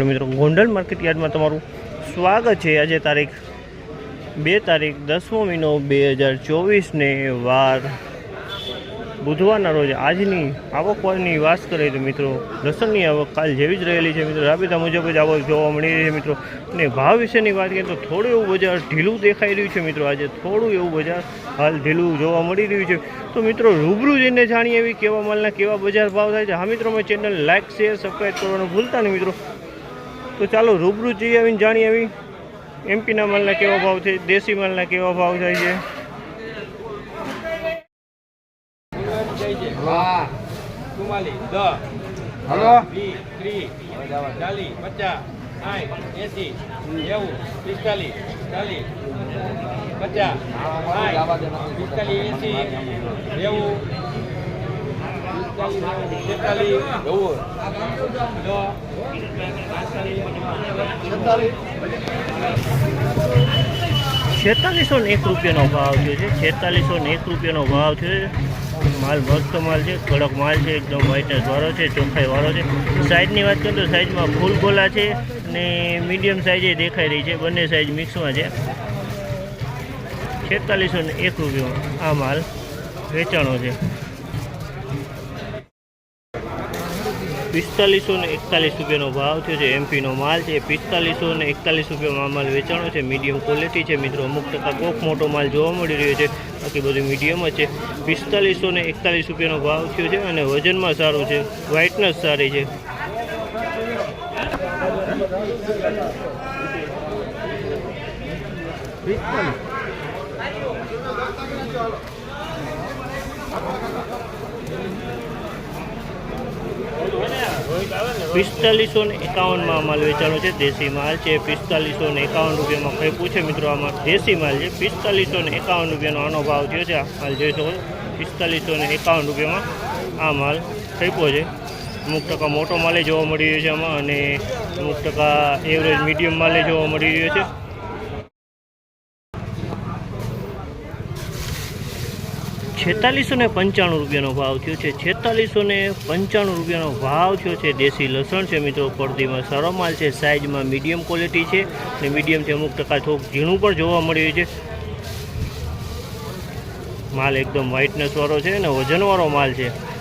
મિત્રો, ગોંડલ માર્કેટ યાર્ડમાં તમારું સ્વાગત છે. આજે તારીખ બે તારીખ, દસમો મહિનો બે હજાર ચોવીસને વાર બુધવારના રોજ આજની આવકવારની વાત કરીએ તો મિત્રો, લસણની આવક કાલ જેવી જ રહેલી છે. મિત્રો, રાબેતા મુજબ જ આવક જોવા મળી રહી છે, મિત્રો. અને ભાવ વિશેની વાત કરીએ તો થોડું એવું બજાર ઢીલું દેખાઈ રહ્યું છે, મિત્રો. આજે થોડું એવું બજાર હાલ ઢીલું જોવા મળી રહ્યું છે. તો મિત્રો, રૂબરૂ જઈને જાણીએ એવી કેવા માલના કેવા બજાર ભાવ થાય છે. હા મિત્રો મેં ચેનલ લાઇક શેર સબસ્ક્રાઈબ કરવાનું ભૂલતા નહીં, મિત્રો. તો ચાલો રૂબરૂ જઈ આવીને જાણી આવી એમપીના માલના કેવા ભાવ છે દેશી માલના કેવા ભાવ થાય છે? હા છેતાલીસો ને એક રૂપિયાનો ભાવ થયો છે. છેતાલીસો ને એક રૂપિયાનો ભાવ છે. માલ ભક્ત માલ છે. કડક માલ છે. એકદમ વ્હાઇટનેસ વાળો છે. ચોખ્ખાઈ વાળો છે. સાઇઝની વાત કરીએ તો સાઇઝમાં ફૂલ ગોલા છે અને મીડિયમ સાઇઝ દેખાઈ રહી છે. બંને સાઇઝ મિક્સમાં છે. છેતાલીસો ને એક રૂપિયામાં આ માલ વેચાણો છે. પિસ્તાલીસો ને એકતાલીસ રૂપિયાનો ભાવ થયો છે. એમપીનો માલ છે. પિસ્તાલીસો ને એકતાલીસ રૂપિયામાં માલ વેચાણો છે. મીડિયમ ક્વોલિટી છે. મિત્રો, અમુક ટકા કોક મોટો માલ જોવા મળી રહ્યો છે. બાકી બધું મીડિયમ જ છે. પિસ્તાલીસો ને એકતાલીસ રૂપિયાનો ભાવ થયો છે અને વજનમાં સારું છે. વ્હાઇટનેસ સારી છે. પિસ્તાલીસો ને એકાવનમાં માલ વેચાણો છે, દેશી માલ છે, પિસ્તાલીસો ને એકાવન રૂપિયામાં ખરીપું છે મિત્રો આમાં? દેશી માલ છે, પિસ્તાલીસો ને એકાવન રૂપિયાનો આનો ભાવ થયો છે, આ માલ જોઈ શકો પિસ્તાલીસો ને એકાવન રૂપિયામાં આ માલ ખરીપો છે. અમુક ટકા મોટો માલે જોવા મળી રહ્યો છે આમાં અને અમુક ટકા એવરેજ મીડિયમ માલે જોવા મળી રહ્યો છે. છેતાલીસો ને પંચાણું રૂપિયાનો ભાવ થયો છે. છેતાલીસો ને પંચાણું રૂપિયાનો ભાવ થયો છે. દેશી લસણ છે મિત્રો પડદીમાં સારો માલ છે. સાઇઝમાં મીડિયમ ક્વોલિટી છે અને મીડિયમથી અમુક ટકા થોડુંક ઝીણું પણ જોવા મળ્યું છે. માલ એકદમ વ્હાઇટનેસવાળો છે અને વજનવાળો માલ છે.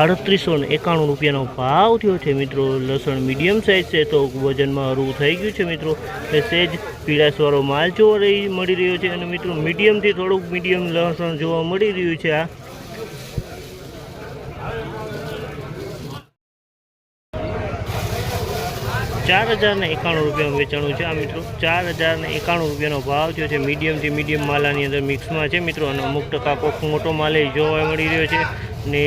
આડત્રીસો ને એકાણું રૂપિયાનો ભાવ થયો છે મિત્રો. લસણ મીડિયમ સાઇઝ છે તો વજનમાં હળવું થઈ ગયું છે મિત્રો. એ સેજ પીળાશવાળો માલ જોવા રહી, મળી રહ્યો છે અને મિત્રો મીડિયમથી થોડુંક મીડિયમ લસણ જોવા મળી રહ્યું છે આ. ચાર હજારને એકાણું રૂપિયાનું વેચાણું છે આ મિત્રો. ચાર હજારને એકાણું રૂપિયાનો ભાવ થયો છે મીડિયમથી મીડિયમ માલાની અંદર મિક્સમાં છે મિત્રો. અને અમુક ટકા મોટો માલ જોવા મળી રહ્યો છે. ને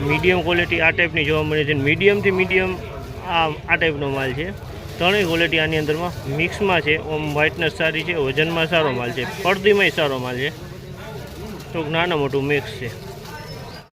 મીડિયમ ક્વોલિટી આ ટાઈપની જોવા મળે છે. મીડિયમથી મીડિયમ આ આ ટાઈપનો માલ છે. ત્રણેય ક્વોલિટી આની અંદરમાં મિક્સમાં છે. ઓમ વ્હાઇટનેસ સારી છે, વજનમાં સારો માલ છે. પડદીમાંય સારો માલ છે. તો નાના મોટું મિક્સ છે.